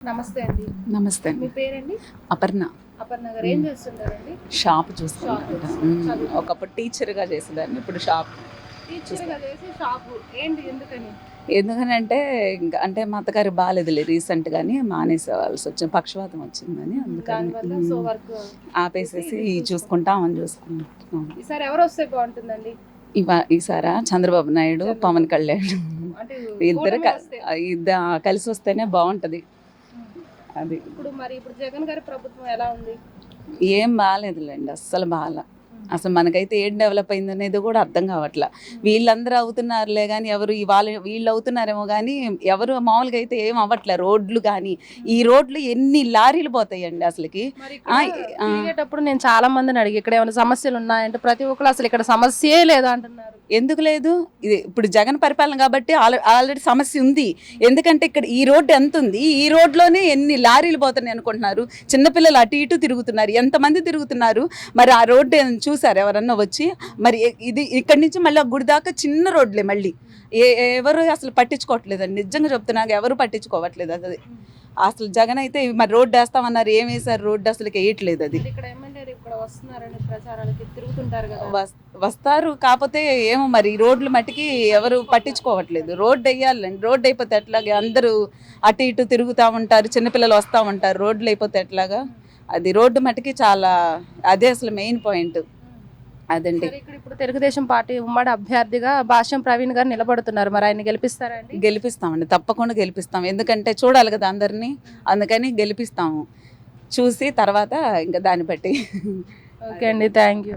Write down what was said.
నమస్తే అండి. నమస్తే మీ పేరండి? అపర్ణ. అపర్ణ గారు ఏం చేస్తుంటారండి? Shop shop. ఒకప్పుడు టీచర్గా చేసేదాన్ని ఇప్పుడు షాప్ టీచర్గా చేసి షాపు. ఏంటి ఎందుకని? ఎందుకనంటే ఇంకా అంటే మా అత్తగారి బాగాలేదులే రీసెంట్ గాని మానేసేవాల్సి వచ్చింది పక్షవాతం వచ్చిందని అందుకని. ఆపేసేసి చూసుకుంటాం అని చూసుకుంటాం ఈసారి ఎవరు వస్తే బాగుంటుందండి? ఇవా ఈసారా చంద్రబాబు నాయుడు. పవన్ కళ్యాణ్. ఇద్దరు. ఇద్దరు కలిసి వస్తేనే బాగుంటది. అది. ఇప్పుడు మరి ఇప్పుడు జగన్ గారి ప్రభుత్వం ఎలా ఉంది? ఏం బాగాలేదులేండి అస్సలు బాగాల అసలు మనకైతే ఏం డెవలప్ అయింది అనేది కూడా అర్థం కావట్లా. వీళ్ళందరూ అవుతున్నారులే కానీ ఎవరు వాళ్ళు వీళ్ళు అవుతున్నారేమో కానీ ఎవరు మామూలుగా అయితే ఏం అవ్వట్లే. రోడ్లు కానీ ఈ రోడ్లు ఎన్ని లారీలు పోతాయండి అసలుకి. తిరిగేటప్పుడు నేను చాలా మందిని అడిగి ఇక్కడ ఏమైనా సమస్యలు ఉన్నాయంటే ప్రతి ఒక్కరు అసలు ఇక్కడ సమస్యే లేదా అంటున్నారు. ఎందుకు లేదు? ఇది ఇప్పుడు జగన్ పరిపాలన కాబట్టి ఆల్- ఆల్రెడీ సమస్య ఉంది. ఎందుకంటే ఇక్కడ ఈ రోడ్డు ఎంత ఉంది? ఈ రోడ్లోనే ఎన్ని లారీలు పోతున్నాయి అనుకుంటున్నారు? చిన్నపిల్లలు అటు ఇటు తిరుగుతున్నారు. ఎంతమంది తిరుగుతున్నారు? మరి ఆ రోడ్డు చూసారు ఎవరన్నా వచ్చి? మరి ఇది ఇక్కడి నుంచి మళ్ళీ ఆ గుడి దాకా చిన్న రోడ్లే మళ్ళీ. ఏ ఎవరు అసలు పట్టించుకోవట్లేదండి. నిజంగా చెప్తున్నాక ఎవరు పట్టించుకోవట్లేదు అది. అసలు జగన్ అయితే మరి రోడ్డు వేస్తామన్నారు ఏం వేసారు రోడ్డు అసలు వేయట్లేదు అది. వస్తారు. కాకపోతే ఏమో మరి రోడ్లు మట్టికి ఎవరు పట్టించుకోవట్లేదు. రోడ్డు వేయాలండి. రోడ్డు అయిపోతే ఎట్లాగా అందరూ అటు ఇటు తిరుగుతూ ఉంటారు. చిన్నపిల్లలు వస్తూ ఉంటారు. రోడ్లు అయిపోతే ఎట్లాగా? అది రోడ్డు మట్టికి చాలా అదే అసలు మెయిన్ పాయింట్. అదండి. ఇక్కడ ఇప్పుడు తెలుగుదేశం పార్టీ ఉమ్మడి అభ్యర్థిగా భాష్యం ప్రవీణ్ గారు నిలబడుతున్నారు. మరి ఆయన గెలిపిస్తారండి? గెలిపిస్తామండి. తప్పకుండా గెలిపిస్తాం. ఎందుకంటే చూడాలి కదా అందరినీ. అందుకని గెలిపిస్తాము. చూసి తర్వాత ఇంకా దాన్ని బట్టి ఓకే అండి. Thank you.